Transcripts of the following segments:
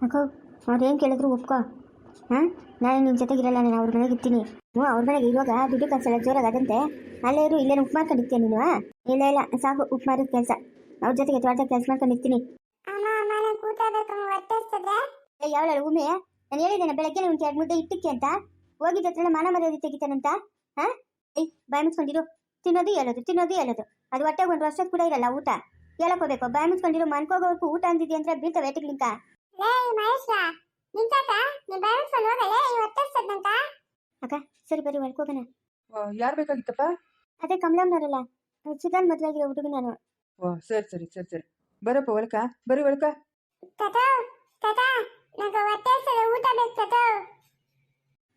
ಅಕ್ಕೋ ಅವ್ರು ಏನು ಕೇಳಿದ್ರು ಒಪ್ಕೊ. ಹಾಂ? ನಾನು ನಿನ್ನ ಜೊತೆಗಿರಲ್ಲ ನಾನು ಅವ್ರ ಮನೆಗೆ ಇರ್ತೀನಿ. ಹ್ಞೂ ಅವ್ರ ಮನೆಗೆ ಇವಾಗ ದುಡ್ಡು ಕಾಸೆಲ್ಲ ಜೋರಾಗಿ ಅದಂತೆ ಅಲ್ಲೇ ಇರು ಇಲ್ಲೇನು ಉಪ್ಪು ಮಾಡ್ಕೊಂಡಿರ್ತೀಯ ನೀನು ಇಲ್ಲ ಇಲ್ಲ ಸಾಕು ಉಪ್ಪು ಮಾಡಿದ ಕೆಲಸ. ಅವ್ರ ಜೊತೆಗೆ ತೋಟದಾಗ ಕೆಲಸ ಮಾಡ್ಕೊಂಡಿರ್ತೀನಿ ಯಾವಳ ಉಮೆ ನಾನು ಹೇಳಿದ್ದೇನೆ ಬೆಳಗ್ಗೆ ಒಂದು ಎರಡು ಮುದ್ದೆ ಇಟ್ಟಕ್ಕೆ ಅಂತ. ಹೋಗಿದ್ದ ಹತ್ರ ಮಾನ ಮರ್ಯಾದೆ ತೆಗಿತಾನಂತ ಹಾಂ? ಏಯ್ ಬಾಯ್ ಮುಚ್ಕೊಂಡಿರು. ತಿನ್ನೋದು ಹೇಳೋದು ತಿನ್ನೋದು ಹೇಳೋದು. ಅದು ಹೊಟ್ಟೆಗೆ ಒಂದು ವರ್ಷದ ಕೂಡ ಇರಲ್ಲ ಊಟ. ಹೇಳಕೋಬೇಕು ಬಾಯ್ ಮುಚ್ಕೊಂಡಿರು ಮನ್ಕೋಗೋರ್ಗು ಊಟ ಅಂದಿದ್ಯಾ ಅಂದ್ರೆ ಬೀಳ್ತಾವೆ ಎಟ್ಟಿಗ್ಲಿಂಕ ಲೇ ಮಹೇಶ ನಿಂತಾಕ ನೀ ಬ್ಯಾಲೆನ್ಸ್ ಹೋಗಲೇ? ಈ ಅಕ್ಕ ಸರಿ ಬರೀ ಒಳ್ಕೋಗಣ ಯಾರು ಬೇಕಾಗಿತ್ತಪ್ಪ? ಅದೇ ಕಮಲಮ್ಮನವರಲ್ಲ ಚಿಕನ್ ಮದುವೆಗಿರೋ ಹುಡುಗ ನಾನು. ಓ ಸರಿ ಸರಿ ಸರಿ ಸರಿ. ಬರಪ್ಪ ಒಳಕ. ಬರೀ ಒಳಕ. ತಾತ ತಾತ ನಂಗೆ ಹೊಟ್ಟೆ ಹಸ್ತದೆ ಊಟ ಬೇಕು ತಾತ.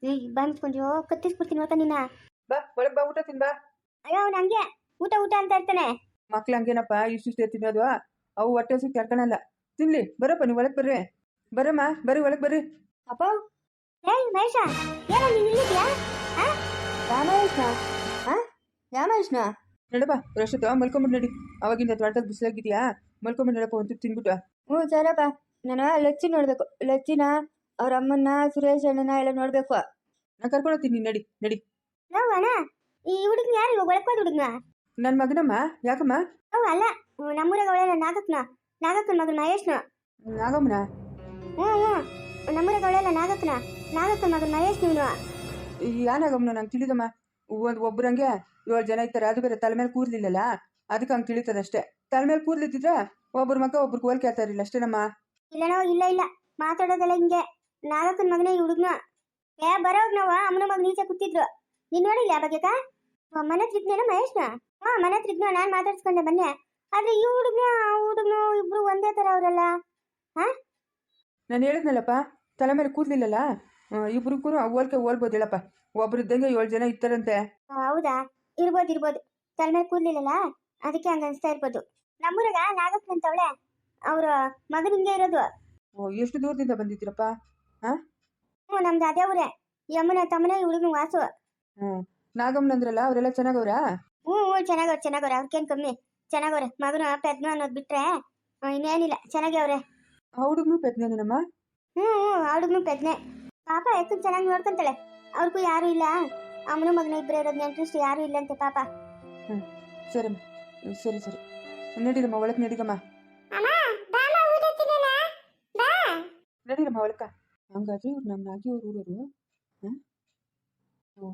ಏಯ್ ಮುಚ್ಕೊಂಡಿರೋ ಕತ್ತಿಸ್ಬಿಡ್ತೀನಿ ಹೋತ ನಿನ್ನ ಬಾ ಒಳಗ್ ಬಾ ಊಟ ತಿನ್ ಬಾ. ಅಯ್ಯೋ ಅವ್ನು ಹಂಗೆ. ಊಟ ಊಟ ಅಂತ ಇರ್ತಾನೆ ಮಕ್ಳು ಹಂಗೇನಪ್ಪ ಇಷ್ಟಿಷ್ಟೇ ತಿನ್ನೋದು ಅವು ಹೊಟ್ಟೆ ಹಸಿ ಕೆರ್ಕಣಲ್ಲ. ತಿನ್ಲಿ ಬರಪ್ಪ ನೀವು ಒಳಗೆ ಬರ್ರಿ. ಬರಮ್ಮ ಬರ್ರಿ ಒಳಗೆ ಬರ್ರಿ. ಅಪ್ಪ ಏಯ್ ಮಹೇಶ ಏನೋ ನೀನು ಇಲ್ಲಿದ್ಯಾ? ಹಾಂ? ರಾಮಕೃಷ್ಣ ಹಾ? ರಾಮಕೃಷ್ಣ. ನಡಪ್ಪ ರಶತ ಮಲ್ಕೊಂಬಿಟ್ಟು ನಡಿ. ಅವಾಗಿಂದ ತೋಟದಾಗ ಬಿಸಿಲಾಗಿದ್ಯಾ? ಮಲ್ಕೊಂಬಿಟ್ಟು ನಡಪ್ಪ ಒಂದು ತಿನ್ಬಿಟ್ಟು. ಹ್ಞೂ ಸರಪ್ಪ ನಾನು ಲಚ್ಚಿ ನೋಡಬೇಕು ಲಚ್ಚಿನ ಅವ್ರ ಅಮ್ಮನ್ನ ಸುರೇಶ್ ಅಣ್ಣನ ಎಲ್ಲ ನೋಡ್ಬೇಕು. ನಾ ಕರ್ಕೊಂಡು ಹೋಗ್ತೀನಿ ನಡಿ ನಡಿ. ನಾವು ಅಣ್ಣ ಈ ಹುಡುಗನ ಯಾರು ಒಳಕೋದ್ ಹುಡುಗನ? ನನ್ನ ಮಗನಮ್ಮ ಯಾಕಮ್ಮ? ಅವ ಅಲ್ಲ ನಮ್ಮೂರಾಗ ಅವಳೆಲ್ಲ ನಾಗಕ್ಕನ ನಾಗಕ್ಕನ ಮಗನ ಮಹೇಶ್ನ. ನಾಗಮ್ಮನ? ಹ್ಞೂ ಹ್ಞೂ ನಮ್ಮೂರಾಗ ಅವಳೆಲ್ಲ ನಾಗಕ್ಕನ ನಾಗಕ್ಕನ ಮಗನ ಮಹೇಶ್ ನೀನು ನಾಗಮ್ಮನ ನಂಗೆ ತಿಳಿದಮ್ಮ? ಒಂದು ಹಂಗೆ ಏಳು ಜನ ಇರ್ತಾರೆ. ಅದು ಬೇರೆ ತಲೆ ಮೇಲೆ ಕೂರ್ಲಿಲ್ಲಲ್ಲ? ಅದಕ್ಕೆ ಹಂಗೆ ತಿಳಿತದಷ್ಟೇ. ತಲೆ ಮೇಲೆ ಕೂರ್ಲಿದ್ದಿದ್ರೆ ಒಬ್ಬರು ಮಗ ಒಬ್ರು ಕೋಲ್ ಕೇಳ್ತಾ ಇರಲಿಲ್ಲ ಅಷ್ಟೇನಮ್ಮ? ಇಲ್ಲನೋ ಇಲ್ಲ ಇಲ್ಲ. ಮಾತಾಡೋದೆಲ್ಲ ಹಿಂಗೆ. ನಾಗಕ್ಕನ ಮಗನೇ ಈ ಹುಡುಗನ. ಏ ಬರೋಗ್ ನಾವು? ಅಮ್ಮನ ಮಗ ನೀಚೆ ಕೂತಿದ್ರು. ನೀನ್ ನೋಡಿಲ್ಲ ಆ ಬಗ್ಗೆಕ ಮನೆ ಹತ್ರ ಮಹೇಶ್ನ? ಹಾ ಮನೆ ತಿದ್ನೋ ನಾನು ಮಾತಾಡ್ಸ್ಕೊಂಡೆ ಬನ್ನೆ. ಆದ್ರೆ ಈ ಹುಡುಗನ ಆ ಹುಡುಗನು ಇಬ್ರು ಒಂದೇ ತರ ಅವರಲ್ಲ? ನಾನು ಹೇಳಿದ್ನಲ್ಲಪ್ಪ ತಲೆ ಮೇಲೆ ಕೂದಲಿಲ್ಲಲ್ಲ? ಇಬ್ರಿಗೂ ಹೋಲ್ಕೆ ಹೋಲ್ಬೋದು ಹೇಳಪ್ಪ ಒಬ್ರಿದ್ದಂಗೆ ಏಳು ಜನ ಇರ್ತಾರಂತೆ. ಹೌದಾ? ಇರ್ಬೋದು ಇರ್ಬೋದು. ತಲೆ ಮೇಲೆ ಕೂದಲಿಲ್ಲಲ್ಲ? ಅದಕ್ಕೆ ಹಂಗ ಅನ್ಸ್ತಾ ಇರ್ಬೋದು. ನಮ್ಮೂರಾಗ ನಾಗಪ್ಪ ಅಂತವಳೆ. ಅವ್ರ ಮಗನ ಹಿಂಗೆ ಇರೋದು. ಓ ಎಷ್ಟು ದೂರದಿಂದ ಬಂದಿದ್ದೀರಪ್ಪ? ಹ್ಞೂ ನಮ್ದು ಅದೇ ಊರೇ. ಯಮ್ಮನ ತಮ್ಮನೇ ಹುಡುಗನ ವಾಸು. ಹ್ಞೂ ನಾಗಮ್ಮನಂದ್ರಲ್ಲ ಅವರೆಲ್ಲ ಚೆನ್ನಾಗವ್ರಾ? ಹ್ಞೂ ಹ್ಞೂ ಚೆನ್ನಾಗವ್ರು ಚೆನ್ನಾಗವ್ರೆ. ಅವ್ರಿಗೇನು ಕಮ್ಮಿ? ಚೆನ್ನಾಗವ್ರೆ. ಮಗನ ಪೆದ್ನು ಅನ್ನೋದು ಬಿಟ್ರೆ ಇನ್ನೇನಿಲ್ಲ. ಚೆನ್ನಾಗಿ ಅವ್ರೆ ಆ ಹುಡುಗನು ಪೆದ್ನೇನಮ್ಮ ಹ್ಞೂ ಹ್ಞೂ ಹುಡುಗನು ಪೆದ್ನೆ. ಪಾಪ ಎತ್ತು ಚೆನ್ನಾಗಿ ನೋಡ್ಕೊಂತಾಳೆ. ಅವ್ರಿಗೂ ಯಾರು ಇಲ್ಲ. ಅಮ್ಮನ ಮಗನ ಇಬ್ಬರೇ ಇರೋದು ನೆಂಟ್ರಿಸ್ಟ್ ಯಾರು ಇಲ್ಲಂತೆ ಪಾಪ. ಹ್ಞೂ ಹ್ಮ್, ಸರಿ ಸರಿ. ನಡೀರಮ್ಮ ಒಳಗೆ ನಡೀರಮ್ಮ ನಡೀರಮ್ಮ ಒಳಕ. ಹಂಗಾದ್ರೆ ಇವ್ರು ನಮ್ಮ ನಾಗಿ ಅವ್ರು ಊರವರು. ಹಾಂ?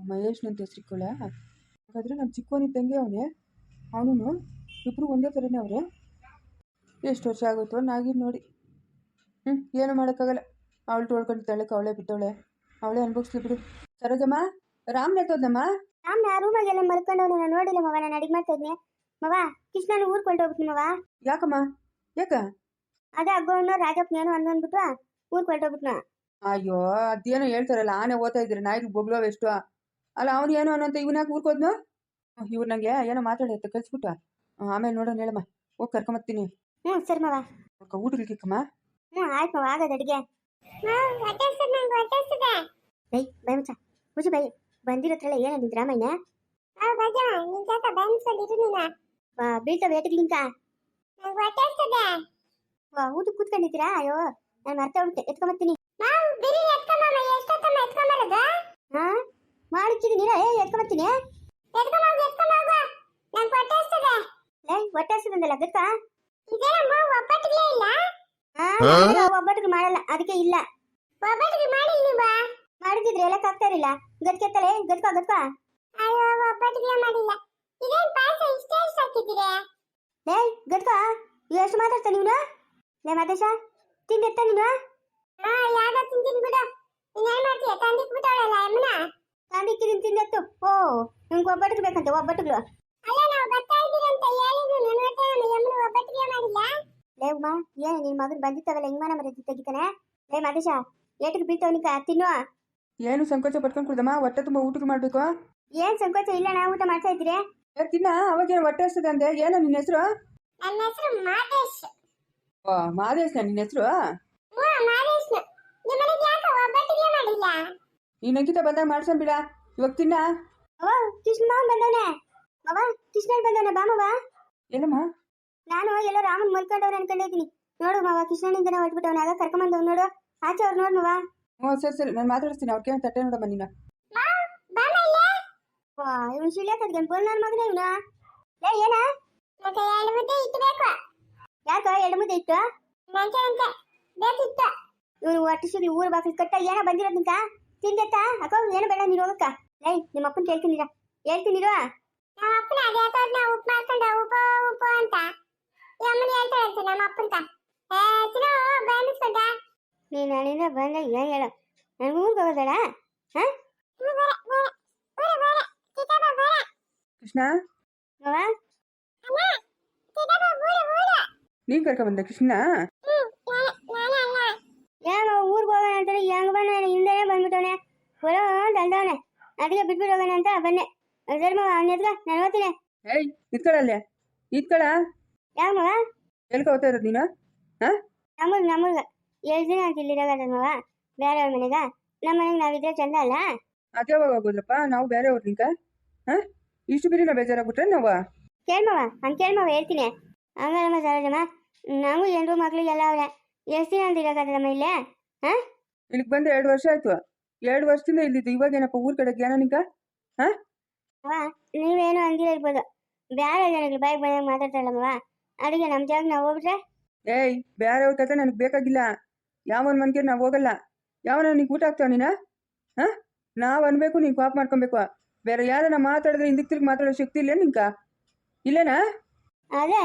ಮಹೇಶ್ನಂತ ಹೆಸ್ರಿಕೊಳ್ಳ? ಹಾಗಾದ್ರೆ ನಮ್ಮ ಚಿಕ್ಕವನಿದ್ದಂಗೆ ಅವನೇ? ಅವನು ಇಬ್ಬರು ಒಂದೇ ಥರನೇ ಅವರೇ. ಎಷ್ಟು ವರ್ಷ ಆಗುತ್ತೋ ನಾಗಿ ನೋಡಿ. ಹ್ಞೂ ಏನು ಮಾಡೋಕ್ಕಾಗಲ್ಲ. ಅವಳು ತೊಳ್ಕೊಂಡು ತಳ್ಳಕ್ಕೆ ಅವಳೇ ಬಿಟ್ಟವಳೆ ಅವಳೇ ಅನ್ಭವಿಸ್ಲಿ ಬಿಡು. ಸರೋಜಮ್ಮ ರಾಮ್ ನೆಟ್ಟೋದಮ್ಮ ರಾಮ್ ನಾ ರೂಮಾಗೆಲ್ಲ ಮಲ್ಕೊಂಡವನು ನಾನು ನೋಡಿಲ್ಲ ಮವ ನಾನು ಅಡಿಗೆ ಮಾಡ್ತಾ ಇದ್ನೆ ಮವ ಕೃಷ್ಣನ ಊರ್ ಕೊಂಡೋಗ್ಬಿಟ್ಟು ಮವ. ಯಾಕಮ್ಮ? ಯಾಕ? ಅದೇ ಅಗ್ಗೋನು ರಾಜಪ್ಪನೇನು ಅಂದ್ಬಿಟ್ಟು ಊರ್ ಕೊಂಡೋಗ್ಬಿಟ್ನ ಅಯ್ಯೋ ಅದೇನೋ ಹೇಳ್ತಾರಲ್ಲ ಆನೆ ಓದ್ತಾ ಇದ್ರೆ ನಾಯಿಗೆ ಬೊಗ್ಲೋ ಎಷ್ಟು ಅಲ್ಲ ಅವನು ಏನು ಅನ್ನೋಂತ ಇವನ್ಯಾಕೆ ಊರ್ಕೋದ್ನು? ಇವ್ರು ನಂಗೆ ಏನೋ ಮಾತಾಡತ್ತೆ ಕಳ್ಸ್ಬಿಟ್ಟು ಆಮೇಲೆ ನೋಡೋಣ ಹೇಳಮ್ಮ ಹೋಗಿ ಕರ್ಕೊಂಬತ್ತೀನಿ ಹ್ಞೂ ಸರಿ ಮವ ಊಟಕ್ಕಿಕ್ಕಮ್ಮ ಹ್ಞೂ ಆಯ್ತು ಮವ ಆಗದ ಅಡಿಗೆ ಹಾ ಹೊಟ್ಟೆ ಹಸ್ತದೆ ನಂಗೆ ಹೊಟ್ಟೆ ಹಸ್ತದೆ ಬೈ ಬೈ ಮುಚ್ಚ ಮುಚ್ಚು ಬೈ ಬಂದಿರೋತ್ರಲ್ಲ ಏನಂದಿದ್ ರಾಮಯ್ಯ ಆ ಬಜ ನಿನ್ ತಾತ ಬ್ಯಾಲೆನ್ಸ್ ಇರು ನೀನ ಬೀಳ್ತಾವ ಏಟಿಗ್ಲಿಂಕ ನಂಗೆ ಹೊಟ್ಟೆ ಹಸ್ತದೆ ಊಟ ಕೂತ್ಕೊಂಡಿದ್ದೀರಾ ಅಯ್ಯೋ ನಾನು ಮರ್ತೆ ಉಂಟೆ ಎತ್ಕೊಂಬತ್ತೀನಿ ನಾವು ಬಿರಿ ಎತ್ಕೊಂಬಮ್ಮ ಎಷ್ಟೊತ್ತಮ್ಮ ಎತ್ಕೊಂಬರೋದು ಹಾ ಮಾಡಿಕ್ಕಿದ್ದೀನಿ ಏ ಎತ್ಕೊಂಬತ್ತೀನಿ ಎತ್ಕೊಂಬೋಗು ಎತ್ಕೊಂಬೋಗು ನಂಗೆ ಹೊಟ್ಟೆ ಹಸ್ತದೆ ಲೇ ಹೊಟ್ಟೆ ಹಸಿದಂದಲ್ಲ ಗತ್ತಾ? ಇದೇನಮ್ಮ ಒಬ್ಬಟ್ಟಿಗೆ ಇಲ್ಲ? ಒಬ್ಬಟ್ಟಿಗೆ ಮಾಡಲ್ಲ ಅದಕ್ಕೆ ಇಲ್ಲ. ಒಬ್ಬಟ್ಟಿಗೆ ಮಾಡಿಲ್ಲ ನೀವು? ಎಲ್ಲ ಆಗ್ತಾ ಇರಲಿಲ್ಲ. ಗಟ್ಕೆತ್ತಲೆ ಗಟ್ಕ ಗಟ್ಕ ಅಯ್ಯೋ ಒಬ್ಬಟ್ಟಿಗೆ ಮಾಡಿಲ್ಲ. ಇದೇನ್ ಪಾಯಸ ಇಷ್ಟೇ ಇಷ್ಟ ಹಾಕಿದ್ದೀರಿ? ಲೇ ಎಷ್ಟು ಮಾತಾಡ್ತಾ ನೀನು? ಲೇ ಮಾದೇಶ ತಿಂದೆತ್ತ ನೀನು? ಹಾ ಯಾವ್ದೋ ತಿಂತೀನಿ ಬಿಡು. ಇನ್ನೇನ್ ಮಾಡ್ತೀಯ? ತಂದಿಕ್ ಬಿಟ್ಟವಳಲ್ಲ ಅಮ್ಮನ ತಂದಿಕ್ಕಿದ್ದೀನಿ ತಿಂದೆತ್ತು ಓ ನಿಮ್ಗೆ ಒಬ್ಬಟ್ಟಿಗೆ ಬೇಕಂತೆ ಒಬ್ಬಟ್ಟಿಗಳು. ಅಲ್ಲ ನಾವು ಬರ್ತಾ ನಮ್ಮ ಏನು ನಿನ್ನ ಮಗನ್ ಬಂದಿತ್ತವಲ್ಲ ಹಿಂಗ್ ಮರ ತೆಗಿತಾನೆ? ಲೇ ಮಾದೇಶ ಏಟಿಗೆ ಬೀಳ್ತಾವನಿಕ ತಿನ್ನು. ಏನು ಸಂಕೋಚ ಪಟ್ಕೊಂಡು ಕುಡ್ದಮ್ಮ ಹೊಟ್ಟೆ ತುಂಬಾ ಊಟಕ್ಕೆ ಮಾಡ್ಬೇಕು? ಏನ್ ಸಂಕೋಚ ಇಲ್ಲ ನಾ ಊಟ ಮಾಡ್ತಾ ಇದ್ದೀರಿ? ತಿನ್ನ ಅವಾಗೇನು ಹೊಟ್ಟೆ ಹಸ್ತದೆ ಅಂದೆ ಏನೋ ನಿನ್ನ ಹೆಸರು? ನನ್ನ ಹೆಸರು ಮಾದೇಶ್. ಓ ಮಾದೇಶ್ನ ನಿನ್ನ ಹೆಸರು? ಹ್ಞೂ ಮಾದೇಶ್ ನಿಮ್ಮನೆಗೆ ಯಾಕೆ ಒಬ್ಬಟ್ಟಿಗೆ ಮಾಡಿಲ್ಲ ಈ ನಂಗಿತ ಬಂದಾಗ ಮಾಡ್ಸೋಣ ಬಿಡ ಇವಾಗ ತಿನ್ನ. ಅವ ಕೃಷ್ಣ ಬಂದವನೆ? ಅವ ಕೃಷ್ಣನ್ ಬಂದವನೆ? ಬಾ ಮವ. ಏನಮ್ಮ ನಾನು ಎಲ್ಲೋ ರಾಮನ್ ಮಲ್ಕೊಂಡವ್ರೆ ಅನ್ಕೊಂಡಿದ್ದೀನಿ ನೋಡು ಮಾವ ಕೃಷ್ಣನಿಂದನೇ ಹೊಟ್ಬಿಟ್ಟವನ ಆಗ ಕರ್ಕೊಂಬಂದವ್ ನೋಡು. ಆಚೆ ಅವ್ರು ನೋಡು ಮಾವ. ಹ್ಞೂ ಸರಿ ಸರಿ ನಾನು ಮಾತಾಡ್ತೀನಿ ಮಾತಾಡಿಸ್ತೀನಿ ಕೇಳಿ ತಟ್ಟೆ ನೋಡಮ್ಮ ನೀನು. ವಾ ಇವ್ನು ಶಿಳ್ಯ ಕದ್ಕೊಂಡು ಫೋನ್ ನನ್ನ ಮಗನೇ ಇವನು? ಏ ಏನ? ಮತ್ತೆ ಎರಡು ಮುದ್ದೆ ಇಟ್ಬೇಕು ಯಾಕ ಎರಡು ಮುದ್ದೆ ಇತ್ತು? ನಂಗೆ ನಂಗೆ ಬೇಕಿತ್ತು. ಇವನು ಒಟ್ಟು ಸಿಗ್ಲಿ ಊರು ಬಾಕಿ ಕಟ್ಟ ಏನೋ ಬಂದಿರೋದ್ನಿಕ ತಿಂದೆತ್ತ ಅಕ್ಕ ಏನು ಬೇಡ ನೀನು ಹೋಗಕ್ಕ. ಲೈ ನಿಮ್ಮ ಅಪ್ಪನ ಕೇಳ್ತೀನಿರ ಹೇಳ್ತೀನಿರುವ ನಮ್ಮ ಅಪ್ಪನ ಅದೇ ಅದನ್ನ ಉಪ್ಪು ಮಾಡ್ಕೊಂಡ ಉಪ್ಪು ಉಪ್ಪು ಅಂತ ಈ ಅಮ್ಮನ ಹೇಳ್ತಾಳೆ ಅಂತ ನಮ್ಮ ಅಪ್ಪಂತ ಏ ತಿನ್ನೋ ಬಂದಿಸ್ಕೊಂಡ ನೀನು ಅಲ್ಲಿಂದ ಬಂದ ಏನು ಹೇಳು ನನಗೆ ಊರಿಗೆ ಹೋಗೋದಡ ಹಾಂ ಕೃಷ್ಣ ಮಾವ ನೀನು ಕರ್ಕೊಂಬಂದೆ ಕೃಷ್ಣ ಏನೋ ಊರಿಗೆ ಹೋಗೋಣ ಅಂತಾರೆ ಹೆಂಗ್ ಬಂದ ಹಿಂದೆನೇ ಬಂದ್ಬಿಟ್ಟವನೆ ಬರೋ ದಲ್ದವನೆ ಅದಕ್ಕೆ ಬಿಟ್ಬಿಟ್ಟು ಹೋಗೋಣ ಅಂತ ಬನ್ನೆ ಧರ್ಮ ಅವನ ಎದ್ಗ ನಾನು ಓದ್ತೀನಿ ಏಯ್ ನಿತ್ಕೊಳ್ಳಲ್ಲೇ ನಿತ್ಕೊಳ? ಯಾವ ಮಗ ಎಲ್ಕ ಹೋಗ್ತಾ ಇರೋದು ನೀನು? ಹಾಂ? ನಮಗ್ ನಮಗ್ ಏಳು ದಿನ ಅಂತ ಇಲ್ಲಿರೋದ ಮಗ ಬೇರೆಯವ್ರ ಮನೆಗ. ನಮ್ಮ ಮನೆಗೆ ನಾವಿದ್ರೆ ಚಂದ ಅಲ್ಲ? ಅದೇ ಯಾವಾಗ ಹೋಗೋದ್ರಪ್ಪ? ನಾವು ಬೇರೆ ಅವ್ರು ನಿಂಕ? ಹಾ? ಇಷ್ಟು ಬಿರಿ ನಾವು ಬೇಜಾರಾಗ್ಬಿಟ್ರೆ ನಾವು? ಕೇಳ್ಮವ ಹಂಗೆ ಕೇಳ್ಮವ ಹೇಳ್ತೀನಿ. ಹಂಗಲ್ಲಮ್ಮ ಸರೋಜಮ್ಮ ನಾವು ಹೆಣ್ಣು ಮಕ್ಳಿಗೆಲ್ಲ ಅವ್ರೆ. ಎಷ್ಟು ದಿನ ಅಂತ ಇರೋಕ್ಕಾಗದಮ್ಮ ಇಲ್ಲೇ? ಹಾಂ? ಇಲ್ಲಿಗೆ ಬಂದು ಎರಡು ವರ್ಷ ಆಯ್ತು. ಎರಡು ವರ್ಷದಿಂದ ಇಲ್ಲಿದ್ದು. ಇವಾಗ ಏನಪ್ಪ ಊರ್ ಕಡೆ ಜ್ಞಾನ ನಿಂಕ? ಹಾಂ? ನೀವೇನು ಅಂದಿರ ಇರ್ಬೋದು. ಬೇರೆ ಜನಗಳು ಬಾಯಿಗೆ ಬಂದಾಗ ಅಡುಗೆ ಅದಕ್ಕೆ ನಮ್ಮ ಜಾಗ ನಾವು ಹೋಗ್ಬಿಟ್ರೆ? ಏಯ್ ಬೇರೆ ಕತೆ ನನಗೆ ಬೇಕಾಗಿಲ್ಲ. ಯಾವನ ಮನ್ಗೆ ನಾವು ಹೋಗಲ್ಲ. ಯಾವ ನಿಂಗೆ ಊಟ ಆಗ್ತಾವ ನೀನ? ಹಾಂ? ನಾವು ಅನ್ಬೇಕು ನೀನು ಕಾಪ್ ಮಾಡ್ಕೊಬೇಕು. ಬೇರೆ ಯಾರನ್ನ ಮಾತಾಡಿದ್ರೆ ಹಿಂದಕ್ಕೆ ತಿರ್ಗಿ ಮಾತಾಡೋ ಶಕ್ತಿ ಇಲ್ಲ ನಿಂಕ ಇಲ್ಲೇನಾ? ಅದೇ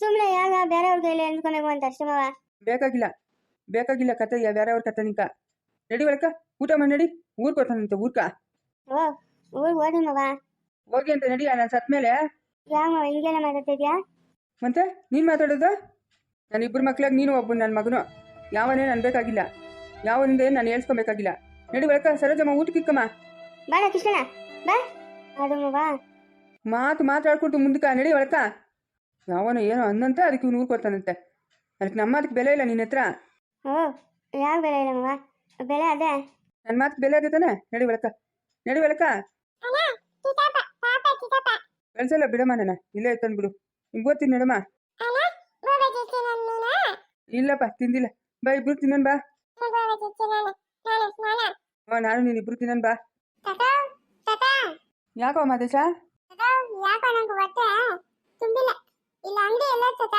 ಸುಮ್ಮನೆ ಯಾಗ ಬೇರೆಯವ್ರ ಕೈಲಿ ಎಣ್ಕೊಬೇಕು ಅಂತ ಅಷ್ಟೇ ಮಾವ. ಬೇಕಾಗಿಲ್ಲ. ಬೇಕಾಗಿಲ್ಲ ಕತೆ ಯಾ ಬೇರೆಯವ್ರ ಕತೆ ನಿಂಕ ನಡಿ ಒಳಕ ಊಟ ಮಾಡಿ ನಡಿ. ಊರ್ಗೆ ಹೋಗ್ತಾನಂತ ಊರ್ಕ. ಓ ಊರಿಗೆ ಹೋದಿ ಮವ. ಹೋಗಿ ಅಂತ ನಡಿಯ ನಾನು ಸತ್ ಮೇಲೆ. ಯಾವ ಮವ ಹಿಂಗೆಲ್ಲ ಮಾತಾಡ್ತಿದ್ಯಾ? ಮತ್ತೆ? ನೀನು ಮಾತಾಡೋದು? ನನ್ನ ಇಬ್ಬರು ಮಕ್ಳಾಗಿ ನೀನು ಒಬ್ಬ ನನ್ನ ಮಗನು. ಯಾವನೇ ನಾನು ಬೇಕಾಗಿಲ್ಲ. ಯಾವನಿಂದ ಏನು ನಾನು ಹೇಳ್ಸ್ಕೊಬೇಕಾಗಿಲ್ಲ. ನಡಿ ಒಳಕ ಸರೋಜಮ್ಮ ಊಟಕ್ಕೆ ಇಕ್ಕಮ್ಮ ಬಾಣ ಕೃಷ್ಣನ. ಬಾ. ಅದಮ್ಮ ಬಾ. ಮಾತು ಮಾತಾಡ್ಕೊಟ್ಟು ಮುಂದಕ್ಕೆ ನಡಿ ಒಳಕ. ಯಾವನೋ ಏನೋ ಅಂದಂತೆ ಅದಕ್ಕೆ ಇವ್ನು ಊರ್ಕೊಡ್ತಾನಂತೆ ಅದಕ್ಕೆ ನಮ್ಮ ಅದಕ್ಕೆ ಬೆಲೆ ಇಲ್ಲ ನಿನ್ನ ಹತ್ರ. ಓ ಯಾವ ಬೆಲೆ ಇಲ್ಲ ಬೆಲೆ ಅದೇ. ನನ್ನ ಮಾತು ಬೆಲೆ ಇದೆ ತಾನೆ? ನಡಿ ಒಳಕ. ನಡಿ ಒಳಕ ಅಣ್ಣ ಚಿಕ್ಕಪ್ಪ ಪಾಪ ಚಿಕ್ಕಪ್ಪ ಕಳ್ಸಲ್ಲ ಬಿಡಮ್ಮ ನನ್ನ ಇಲ್ಲೇ ಬಿಡು ನಿಮ್ಗೆ ಓದ್ತೀನಿ ನಡಮ್ಮ ಇಲ್ಲಪ್ಪ ತಿಂದಿಲ್ಲ ಬಾ ಇಬ್ರು ತಿನ್ನನ್ ಬಾ ಹ್ಞೂ ನಾನು ನೀನು ಇಬ್ರು ತಿನ್ನನ್ ಬಾ ಯಾಕೋ ಮಾದೇಶ ಯಾಕೋ ನಂಗೆ ಹೊಟ್ಟೆ ತುಂಬಿಲ್ಲ ಇಲ್ಲ ಅಂಗಡಿ ಎಲ್ಲ ತಾತ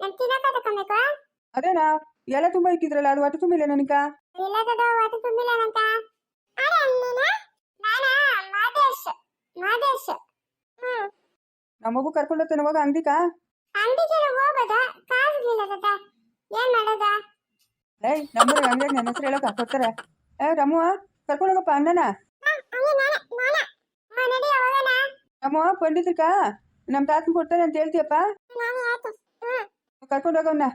ನಾನು ತಿನ್ನಕ ತಕೊಬೇಕು ಅದೇನಾ ಎಲ್ಲ ತುಂಬಾ ಇಕ್ಕಿದ್ರಲ್ಲ ಅದು ಹೊಟ್ಟೆ ತುಂಬಿಲ್ಲ ನನಗ ಇಲ್ಲ ತಾತ ಹೊಟ್ಟೆ ತುಂಬಿಲ್ಲ ನಂತ ಅರೆ ನೀನ ನಾನ ಮಾದೇಶ್ ನಮ್ಮ ಮಗು ಕರ್ಕೊಂಡು ಹೋಗ್ತಾನೆ ಹೋಗ ಅಂಗಡಿಕ ಅಂಗಡಿಗೆಲ್ಲ ಹೋಗೋದ ಕಾಸ್ಗಿಲ್ಲದ ಏನ್ ಮಾಡೋದ? ಏಯ್ ನಮ್ಮ ಹಂಗೆ ನನ್ನ ಹೆಸರು ಹೇಳೋಕೆ ಕೊಡ್ತಾರೆ ಏ ರಮುವ ಕರ್ಕೊಂಡು ಹೋಗಪ್ಪ ಅಣ್ಣನ ರಮುವ ಪಂಡಿತ್ರಿಕ ನಮ್ಮ ತಾತನ ಕೊಡ್ತಾನೆ ಅಂತ ಹೇಳ್ತೀಯಪ್ಪ? ಕರ್ಕೊಂಡು ಹೋಗವನ್ನ